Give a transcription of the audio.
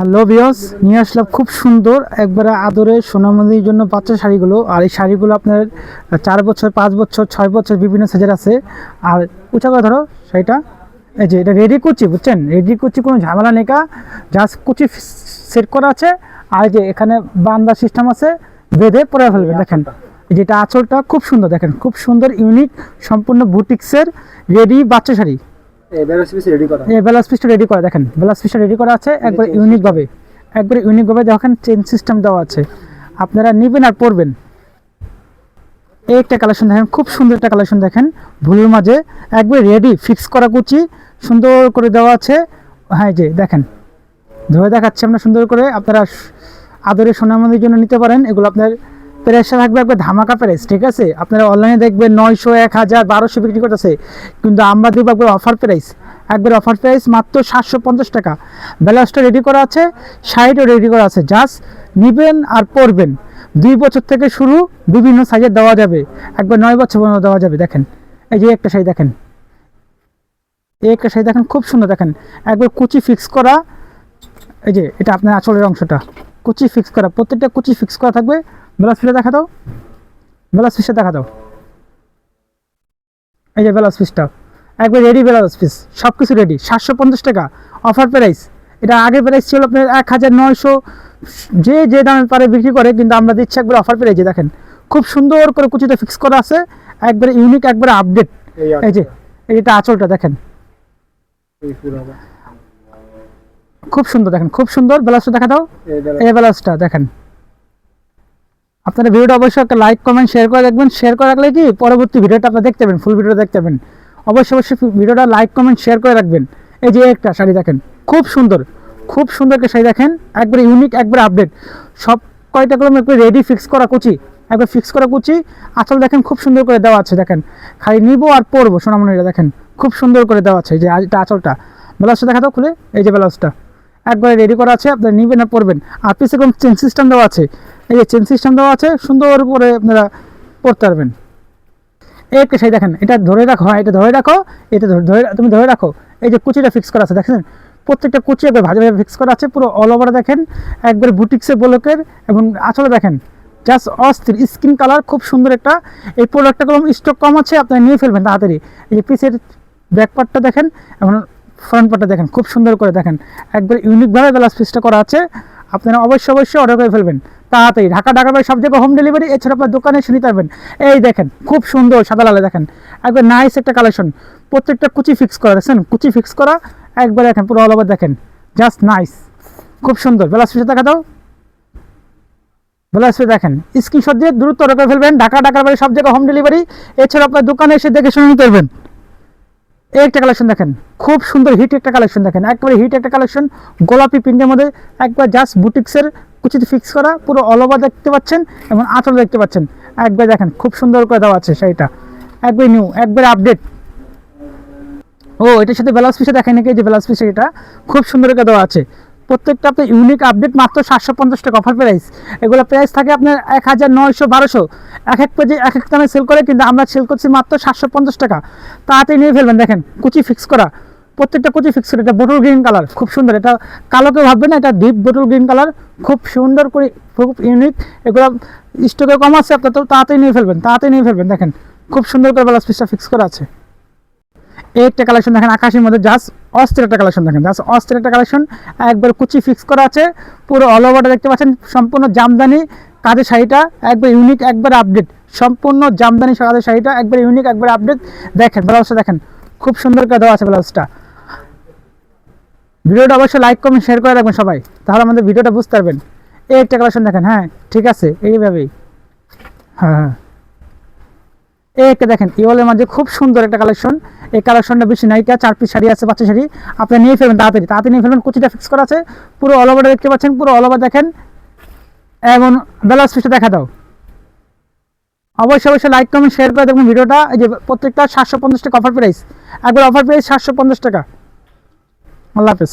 Hello বিয়স নিয়ে আসলাম খুব সুন্দর একবারে আদরে সোনামণির জন্য বাচ্চা শাড়িগুলো। আর এই শাড়িগুলো আপনার চার বছর, পাঁচ বছর, ছয় বছর বিভিন্ন সাইজের আছে। আর উঁচা করে ধরো শাড়িটা। এই যে এটা রেডি কুচি, বুঝছেন? রেডি কুচি, কোনো ঝামেলা নেই কা। জাস্ট কুচি সেট করা আছে। আর যে এখানে বান্দা সিস্টেম আছে, বেঁধে পরে ফেলবেন দেখেন। যেটা আঁচলটা খুব সুন্দর, দেখেন। খুব সুন্দর ইউনিক সম্পূর্ণ বুটিক্সের রেডি বাচ্চা শাড়ি। এই বেরোসি পিস রেডি করা। এই ব্লাউজ পিসটা রেডি করা দেখেন ব্লাউজ পিসটা রেডি করা আছে একবার chain ইউনিক ভাবে একবার ইউনিক ভাবে দেখেন চেন সিস্টেম দেওয়া আছে। আপনারা নেবেন আর পরবেন। এই একটা কালেকশন দেখেন খুব সুন্দর একটা কালেকশন দেখেন ভুলের মাঝে একবার রেডি ফিক্স করা কুচি সুন্দর করে দেওয়া আছে। হ্যাঁ যে দেখেন ধরে দেখাচ্ছি আমরা সুন্দর করে আপনারা আদরে সোনামন্দির জন্য নিতে পারেন এগুলো আপনার প্রাইসটা থাকবে একবার ধামাকা প্রাইস, ঠিক আছে? আপনারা অনলাইনে দেখবেন নয়শো, এক হাজার, বারোশো বিক্রি করতেছে। কিন্তু আমরা দেবো একবার অফার প্রাইস একবার অফার প্রাইস মাত্র সাতশো পঞ্চাশ টাকা। ব্লাউজটা রেডি করা আছে, শাড়িটাও রেডি করা আছে। জাস্ট নিবেন আর পরবেন। দুই বছর থেকে শুরু বিভিন্ন সাইজের দেওয়া যাবে। একবার নয় বছর পর্যন্ত দেওয়া যাবে, দেখেন। এই যে একটা শাড়ি দেখেন। এই একটা শাড়ি দেখেন, খুব সুন্দর দেখেন। একবার কুচি ফিক্স করা, এই যে, এটা আপনার আঁচলের অংশটা। কুচি ফিক্স করা, প্রত্যেকটা কুচি ফিক্স করা থাকবে। ব্লাউজ পিসটা দেখা দাও। ব্লাউজ পিসটা দেখা দাও। এই যে ব্লাউজ পিসটা একবার রেডি ব্লাউজ পিস সব কিছু রেডি সাতশো পঞ্চাশ টাকা। অফার প্রাইস এটা আগের প্রাইস ছিল আপনার এক হাজার নয়শো। যে যে দামে পারে বিক্রি করে কিন্তু আমরা দিচ্ছি একবার অফার প্রাইজে দেখেন খুব সুন্দর করে কুচিটা ফিক্স করা আছে। একবারে ইউনিক একবারে আপডেট এই এই যে এটা আঁচলটা দেখেন। খুব সুন্দর দেখেন খুব সুন্দর। ব্লাউজটা দেখা দাও। এই ব্লাউজটা দেখেন। আপনারা ভিডিওটা অবশ্যই একটা লাইক কমেন্ট শেয়ার করে রাখবেন শেয়ার করে রাখলে কি? পরবর্তী ভিডিওটা আপনারা দেখতে পাবেন ফুল ভিডিও দেখতে পাবেন। অবশ্যই অবশ্যই ভিডিওটা লাইক কমেন্ট শেয়ার করে রাখবেন। এই যে একটা শাড়ি দেখেন, খুব সুন্দর খুব সুন্দর একটা শাড়ি দেখেন। একবারে ইউনিক একবারে আপডেট সব কয়টা কলম একবার রেডি ফিক্স করা কুচি? একবার ফিক্স করা কুচি। আঁচল দেখেন, খুব সুন্দর করে দেওয়া আছে, দেখেন। খালি নিবো আর পরবো, সোনামণিরা দেখেন। খুব সুন্দর করে দেওয়া আছে যে এটা আঁচলটা। ব্লাউজটা দেখা দাও খুলে, এই যে ব্লাউজটা। একবারে রেডি করা আছে, আপনারা নিবেন আর পরবেন। আর পিছে কোনো চেন সিস্টেম দেওয়া আছে। এই যে চেন সিস্টেম দেওয়া আছে, সুন্দর করে আপনারা পড়তে পারবেন। একটা সেই দেখেন, এটা ধরে রাখো হ্যাঁ এটা ধরে রাখো, এটা ধরে, তুমি ধরে রাখো। এই যে কুচিটা ফিক্স করা আছে দেখেন প্রত্যেকটা কুচি একবার ভাজা ভাজা ফিক্স করা আছে, পুরো অল ওভার দেখেন। একবার বুটিক্সে ব্লকের এবং আসলে দেখেন জাস্ট অস্থির স্কিন কালার খুব সুন্দর একটা। এই প্রোডাক্টটা কলম স্টক কম আছে, আপনারা নিয়ে ফেলবেন তাড়াতাড়ি। এই যে পিসের ব্যাক পার্টটা দেখেন, এবং ফ্রন্ট পার্টটা দেখেন, খুব সুন্দর করে দেখেন। একবার ইউনিকভাবে গ্লাস পিসটা করা আছে, আপনারা অবশ্যই অবশ্যই অর্ডার করে ফেলবেন। তাড়াতাড়ি, ঢাকা ঢাকা বাই সব জায়গায় হোম ডেলিভারি এছাড়া আপনার দোকানে এসে নিতে পারবেন। এই দেখেন, খুব সুন্দর সাদা লালে দেখেন। একবার নাইস একটা কালেকশন প্রত্যেকটা কুচি ফিক্স করা, দেখছেন? কুচি ফিক্স করা, একবার দেখেন, পুরো অল ওভার দেখেন। জাস্ট নাইস খুব সুন্দর। ব্লাউজ পিসে দেখা দাও। ব্লাউজ পিস দেখেন। স্ক্রিনশট দিয়ে দ্রুত অর্ডার করে ফেলবেন। ঢাকা ঢাকার বাড়ি সব জায়গায় হোম ডেলিভারি এছাড়া আপনার দোকানে এসে দেখে শুনে নিতে পারবেন। একটা কালেকশন দেখেন। খুব সুন্দর হিট একটা কালেকশন দেখেন। একবারে হিট একটা কালেকশন গোলাপি প্রিন্টের মধ্যে একবার জাস্ট বুটিক্সের কুচিতে ফিক্স করা, পুরো অল ওভার দেখতে পাচ্ছেন এবং আঁচল দেখতে পাচ্ছেন। একবার দেখেন, খুব সুন্দর করে দেওয়া আছে সেইটা একবার নিউ একবার আপডেট ও, এটার সাথে ব্লাউজ পিসে দেখেন নাকি? এই যে ব্লাউজ পিসে এটা, খুব সুন্দর করে দেওয়া আছে। প্রত্যেকটা আপনার ইউনিক আপডেট মাত্র সাতশো পঞ্চাশ টাকা অফার প্রাইস এগুলো প্রাইস থাকে আপনার এক হাজার নয়শো বারোশো। এক এক পেজে এক এক দামে সেল করে, কিন্তু আমরা সেল করছি মাত্র সাতশো পঞ্চাশ টাকা। তাড়াতাড়ি নিয়ে ফেলবেন, দেখেন, কুচি ফিক্স করা। প্রত্যেকটা কুচি ফিক্স করা। এটা বোটল গ্রিন কালার খুব সুন্দর। এটা কালোকে ভাববে না, এটা ডিপ বোটল গ্রিন কালার খুব সুন্দর করে, খুব ইউনিক এগুলো স্টকে কম আছে, আপনার তো তাড়াতাড়ি নিয়ে ফেলবেন, তাড়াতাড়ি নিয়ে ফেলবেন, দেখেন। খুব সুন্দর করে ব্লাউজ পিসটা ফিক্স করা আছে। এই একটা কালেকশন দেখেন, আকাশের মধ্যে জাস্ট অস্থির একটা কালেকশন দেখেন জাস্ট অস্থির একটা কালেকশন একবার কুচি ফিক্স করা আছে, পুরো অল ওভারটা দেখতে পাচ্ছেন, সম্পূর্ণ জামদানি, কাজের শাড়িটা একবার ইউনিক একবার আপডেট সম্পূর্ণ জামদানি, কাজের শাড়িটা একবার ইউনিক একবার আপডেট দেখেন ব্লাউজটা দেখেন, খুব সুন্দর করে দেওয়া আছে ব্লাউজটা ভিডিওটা অবশ্যই লাইক কমেন্ট শেয়ার করে রাখবেন সবাই, তাহলে আমাদের ভিডিওটা বুঝতে পারবেন। এই একটা কালেকশন দেখেন হ্যাঁ ঠিক আছে, এইভাবেই। হ্যাঁ হ্যাঁ। একটা দেখেন ইওলের মাঝে খুব সুন্দর একটা কালেকশন এই কালেকশনটা বেশি নাইকা চার পিস শাড়ি আছে, বাচ্চা শাড়ি। আপনি নিয়ে ফেলবেন তাড়াতাড়ি তাড়াতাড়ি নিয়ে ফেলবেন, কুচিটা ফিক্স করা আছে। পুরো অল দেখতে পাচ্ছেন, পুরো অল ওভার দেখেন। এবং ব্লাউজ পিসটা দেখা দাও। অবশ্যই অবশ্যই লাইক কমেন্ট শেয়ার করে দেখবেন ভিডিওটা। এই যে প্রত্যেকটা সাতশো পঞ্চাশ টাকা অফার প্রাইস একবার অফার প্রাইস সাতশো পঞ্চাশ টাকা। আল্লাহ হাফেজ।